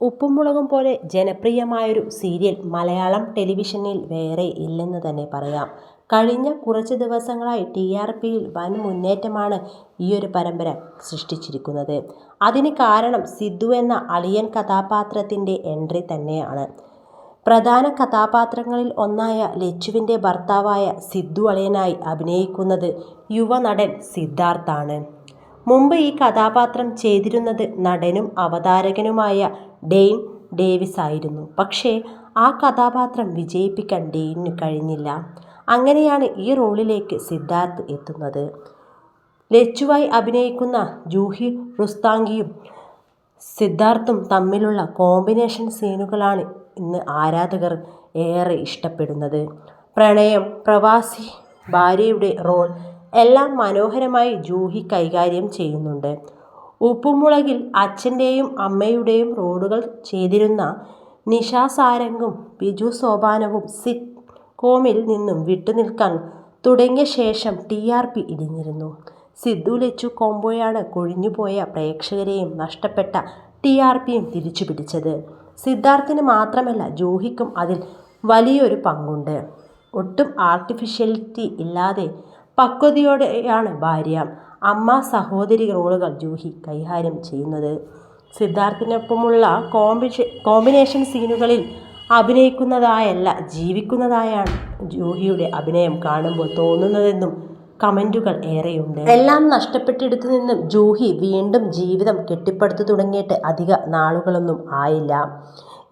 ഉപ്പും മുളകും പോലെ ജനപ്രിയമായൊരു സീരിയൽ മലയാളം ടെലിവിഷനിൽ വേറെ ഇല്ലെന്ന് തന്നെ പറയാം. കഴിഞ്ഞ കുറച്ച് ദിവസങ്ങളായി ടി ആർ പിയിൽ വൻ മുന്നേറ്റമാണ് ഈയൊരു പരമ്പര സൃഷ്ടിച്ചിരിക്കുന്നത്. അതിന് കാരണം സിദ്ധു എന്ന അളിയൻ കഥാപാത്രത്തിന്റെ എൻട്രി തന്നെയാണ്. പ്രധാന കഥാപാത്രങ്ങളിൽ ഒന്നായ ലച്ചുവിന്റെ ഭർത്താവായ സിദ്ധു അളിയനായി അഭിനയിക്കുന്നത് യുവനടൻ സിദ്ധാർത്ഥാണ് മുമ്പ് ഈ കഥാപാത്രം ചെയ്തിരുന്നത് നടനും അവതാരകനുമായ ഡെയ്ൻ ഡേവിസ് ആയിരുന്നു പക്ഷേ ആ കഥാപാത്രം വിജയിപ്പിക്കാൻ ഡെയ്നിന് കഴിഞ്ഞില്ല. അങ്ങനെയാണ് ഈ റോളിലേക്ക് സിദ്ധാർത്ഥ് എത്തുന്നത്. ലച്ചുവായി അഭിനയിക്കുന്ന ജൂഹി റുസ്താങ്കിയും സിദ്ധാർത്ഥും തമ്മിലുള്ള കോമ്പിനേഷൻ സീനുകളാണ് ഇന്ന് ആരാധകർ ഏറെ ഇഷ്ടപ്പെടുന്നത്. പ്രണയം പ്രവാസി ഭാര്യയുടെ റോൾ എല്ലാം മനോഹരമായി ജൂഹി കൈകാര്യം ചെയ്യുന്നുണ്ട്. ഉപ്പുമുളകിൽ അച്ഛന്റെയും അമ്മയുടെയും റോളുകൾ ചെയ്തിരുന്ന നിഷാ സാരംഗും ബിജു സോപാനവും സിറ്റ് കോമിൽ നിന്നും വിട്ടുനിൽക്കാൻ തുടങ്ങിയ ശേഷം ടി ആർ പി ഇടിഞ്ഞിരുന്നു. സിദ്ധു ലച്ചു കോംബോയാണ് കൊഴിഞ്ഞുപോയ പ്രേക്ഷകരെയും നഷ്ടപ്പെട്ട ടി ആർ പിയും തിരിച്ചു പിടിച്ചത് സിദ്ധാർത്ഥിന് മാത്രമല്ല ജൂഹിക്കും അതിൽ വലിയൊരു പങ്കുണ്ട്. ഒട്ടും ആർട്ടിഫിഷ്യലിറ്റി ഇല്ലാതെ പക്വതയോടെയാണ് ഭാര്യ അമ്മ സഹോദരി റോളുകൾ ജൂഹി കൈകാര്യം ചെയ്യുന്നത്. സിദ്ധാർത്ഥിനൊപ്പമുള്ള കോമ്പിഷ കോമ്പിനേഷൻ സീനുകളിൽ അഭിനയിക്കുന്നതായല്ല ജീവിക്കുന്നതായാണ് ജൂഹിയുടെ അഭിനയം കാണുമ്പോൾ തോന്നുന്നതെന്നും കമന്റുകൾ ഏറെയുണ്ട്. എല്ലാം നഷ്ടപ്പെട്ടെടുത്തു നിന്നും ജൂഹി വീണ്ടും ജീവിതം കെട്ടിപ്പടുത്തു തുടങ്ങിയിട്ട് അധിക നാളുകളൊന്നും ആയില്ല.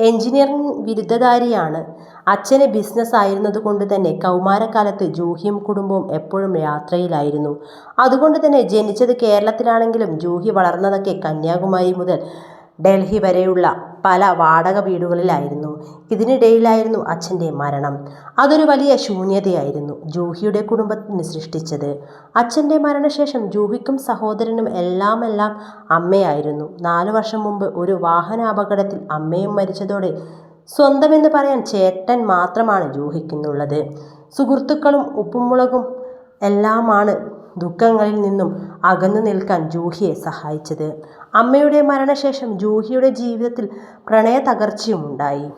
എഞ്ചിനീയറിംഗ് ബിരുദധാരിയാണ് അച്ഛന് ബിസിനസ് ആയിരുന്നതുകൊണ്ട് തന്നെ കൗമാരക്കാലത്ത് ജൂഹിയും കുടുംബവും എപ്പോഴും യാത്രയിലായിരുന്നു. അതുകൊണ്ട് തന്നെ ജനിച്ചത് കേരളത്തിലാണെങ്കിലും ജൂഹി വളർന്നതൊക്കെ കന്യാകുമാരി മുതൽ ഡൽഹി വരെയുള്ള പല വാടക വീടുകളിലായിരുന്നു. ഇതിനിടയിലായിരുന്നു അച്ഛന്റെ മരണം. അതൊരു വലിയ ശൂന്യതയായിരുന്നു ജൂഹിയുടെ കുടുംബത്തിന് സൃഷ്ടിച്ചത്. അച്ഛന്റെ മരണശേഷം ജൂഹിക്കും സഹോദരനും എല്ലാം എല്ലാം അമ്മയായിരുന്നു. നാലു വർഷം മുമ്പ് ഒരു വാഹനാപകടത്തിൽ അമ്മയും മരിച്ചതോടെ സ്വന്തമെന്ന് പറയാൻ ചേട്ടൻ മാത്രമാണ് ജൂഹിക്കുന്നുള്ളത്. സുഹൃത്തുക്കളും ഉപ്പുമുളകും എല്ലാമാണ് ദുഃഖങ്ങളിൽ നിന്നും അകന്നു നിൽക്കാൻ ജൂഹിയെ സഹായിച്ചത്. അമ്മയുടെ മരണശേഷം ജൂഹിയുടെ ജീവിതത്തിൽ പ്രണയ തകർച്ചയുമുണ്ടായി